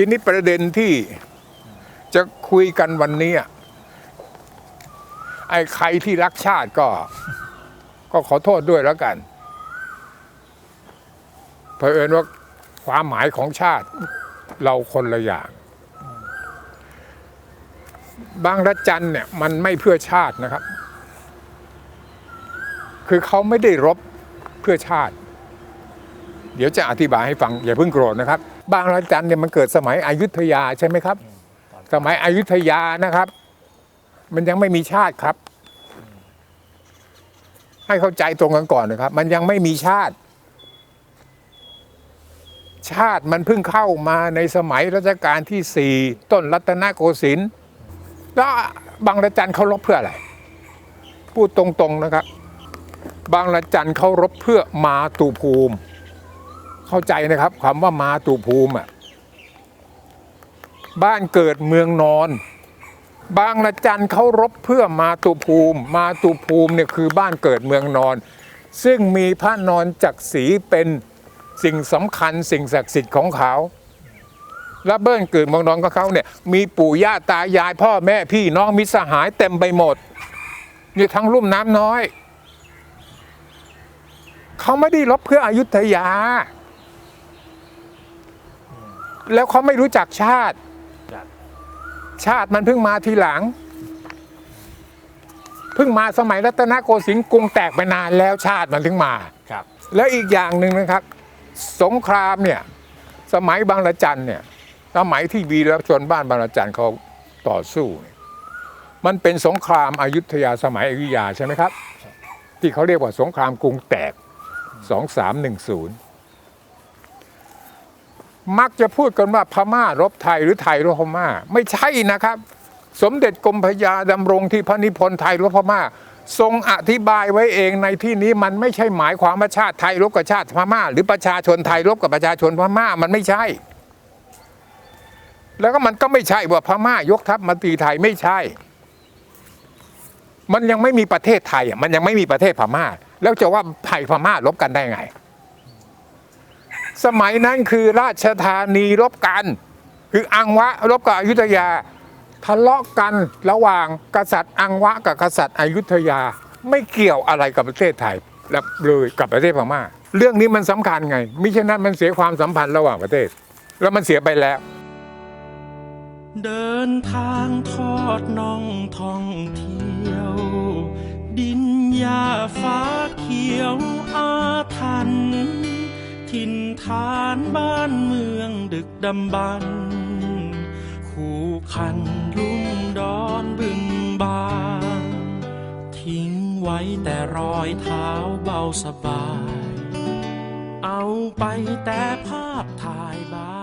ทีนี้ประเด็นที่จะคุยกันวันนี้อะไอ้ใครที่รักชาติก็ ก็ขอโทษด้วยแล้วกันเผอิญว่าความหมายของชาติ เราคนละอย่าง บางระจันเนี่ย มันไม่เพื่อชาตินะครับ คือเขาไม่ได้รบเพื่อชาติ เดี๋ยวจะอธิบายให้ฟังอย่าเพิ่งโกรธนะครับ บางระจันเนี่ยมันเกิดสมัยอยุธยาใช่ไหมครับ สมัยอยุธยานะครับ มันยังไม่มีชาติครับ ให้เข้าใจตรงกันก่อนนะครับ มันยังไม่มีชาติ ชาติมันเพิ่งเข้ามาในสมัยรัชกาลที่สี่ต้นรัตนโกสินทร์แล้วบางระจันเขารบเพื่ออะไรพูดตรงๆนะครับ บางระจันเขารบเพื่อมาตุภูมิ เข้าใจนะครับคำว่ามาตุภูมิอะบ้านเกิดเมืองนอน บางระจันเขารบเพื่อมาตุภูมิ มาตุภูมิเนี่ยคือบ้านเกิดเมืองนอน ซึ่งมีพระนอนจักรีเป็นสิ่งสำคัญสิ่งศักดิ์สิทธิ์ของเขาและเบิ้ลเกิดเมืองนอนของเขาเนี่ยมีปู่ย่าตายายพ่อแม่พี่น้องมิตรสหายเต็มไปหมดนี่ทั้งลุ่มน้ำน้อย เขาไม่ได้รบเพื่ออยุธยา แล้วเขาไม่รู้จักชาติครับชาติมันเพิ่งมาทีหลัง เพิ่งมาสมัยรัตนโกสินทร์กรุงแตกไปนานแล้วชาติมันถึงมาครับ แล้วอีกอย่างหนึ่งนะครับ สงครามเนี่ย สมัยบางระจันเนี่ยสมัยที่วีรชนบ้านบางระจันเขาต่อสู้เนี่ยมันเป็นสงครามอายุทยาสมัยอยุธยาใช่ไหมครับ ที่เขาเรียกว่าสงครามกรุงแตก 2310 มักจะพูดกันว่าพม่ารบไทยหรือไทยรบพม่า ไม่ใช่นะครับ สมเด็จกรมพยาดำรงที่พระนิพนธ์ไทยรบพม่า ทรงอธิบายไว้เองในที่นี้มันไม่ใช่หมายความว่าชาติไทยรบกับชาติพม่า หรือประชาชนไทยรบกับประชาชนพม่ามันไม่ใช่ แล้วก็มันก็ไม่ใช่ว่าพม่ายกทัพมาตีไทยไม่ใช่ มันยังไม่มีประเทศไทยอะมันยังไม่มีประเทศพม่า แล้วจะว่าไทยพม่ารบกันได้ไง สมัยนั้นคือราชธานีรบกัน คืออังวะรบกับอยุธยา ทะเลาะกันระหว่างกษัตริย์อังวะกับกษัตริย์อยุธยาไม่เกี่ยวอะไรกับประเทศไทยและเลยกับประเทศพม่าเรื่องนี้มันสำคัญไงมิฉะนั้นมันเสียความสัมพันธ์ระหว่างประเทศ แล้วมันเสียไปแล้ว เดินทางทอดน่องท่องเที่ยว ดินหญ้าฟ้าเขียวอาถรรพ์ ถิ่นฐานบ้านเมืองดึกดำบรรพ์คู่คันลุ่มดอนบึงบานทิ้งไว้แต่รอยเท้าเบาสบาย เอาไปแต่ภาพถ่ายบาน